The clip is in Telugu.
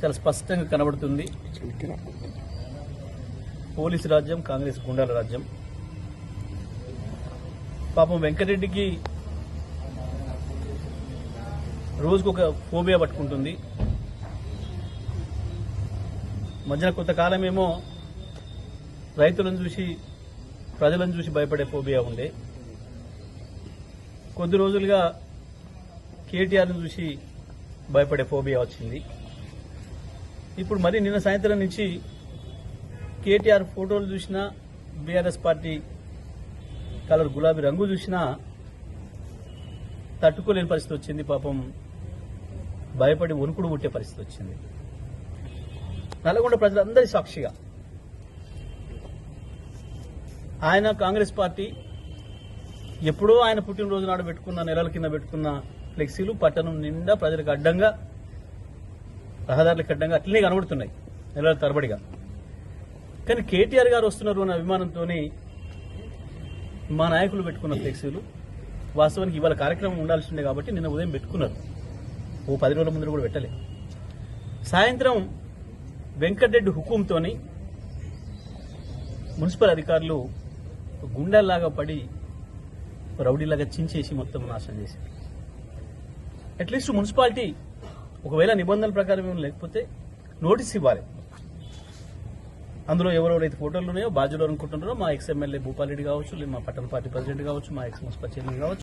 చాలా స్పష్టంగా కనబడుతుంది. పోలీసు రాజ్యం కాంగ్రెస్ గుండాల రాజ్యం. పాపం వెంకటరెడ్డికి రోజుకు ఒక ఫోబియా పట్టుకుంటుంది. మధ్యన కొంతకాలమేమో రైతులను చూసి ప్రజలను చూసి భయపడే ఫోబియా ఉండే. కొద్ది రోజులుగా కేటీఆర్ని చూసి భయపడే ఫోబియా వచ్చింది. ఇప్పుడు మరి నిన్న సాయంత్రం నుంచి కేటీఆర్ ఫోటోలు చూసినా బీఆర్ఎస్ పార్టీ కలర్ గులాబీ రంగు చూసినా తట్టుకోలేని పరిస్థితి వచ్చింది పాపం. భయపడి వణుకుడు పుట్టే పరిస్థితి వచ్చింది. నల్గొండ ప్రజలందరి సాక్షిగా ఆయన కాంగ్రెస్ పార్టీ ఎప్పుడో ఆయన పుట్టినరోజు నాడు పెట్టుకున్న నెలల కింద పెట్టుకున్న ఫ్లెక్సీలు పట్టణం నిండా ప్రజలకు అడ్డంగా రహదారులు అడ్డంగా అట్లనే కనబడుతున్నాయి నెలల తరబడిగా. కానీ కేటీఆర్ గారు వస్తున్నారు అన్న అభిమానంతో మా నాయకులు పెట్టుకున్న ఫ్లెక్సీలు. వాస్తవానికి ఇవాళ కార్యక్రమం ఉండాల్సిందే కాబట్టి నిన్న ఉదయం పెట్టుకున్నారు. ఓ పది రోజుల ముందు కూడా పెట్టలే. సాయంత్రం వెంకటరెడ్డి హుకుంతోని మున్సిపల్ అధికారులు గుండెల్లాగా పడి రౌడీలాగా చించేసి మొత్తం నాశనం చేశారు. అట్లీస్ట్ మున్సిపాలిటీ ఒకవేళ నిబంధనల ప్రకారం ఏమైనా లేకపోతే నోటీస్ ఇవ్వాలి. అందులో ఎవరెవరైతే ఫోటోలు ఉన్నాయో బాధ్యులు అనుకుంటున్నారో మా ఎక్స్ ఎమ్మెల్యే భూపాల్ రెడ్డి కావచ్చు లేదా మా పట్టణ పార్టీ ప్రెసిడెంట్ కావచ్చు మా ఎక్స్ మున్సిపల్ చైర్మన్ కావచ్చు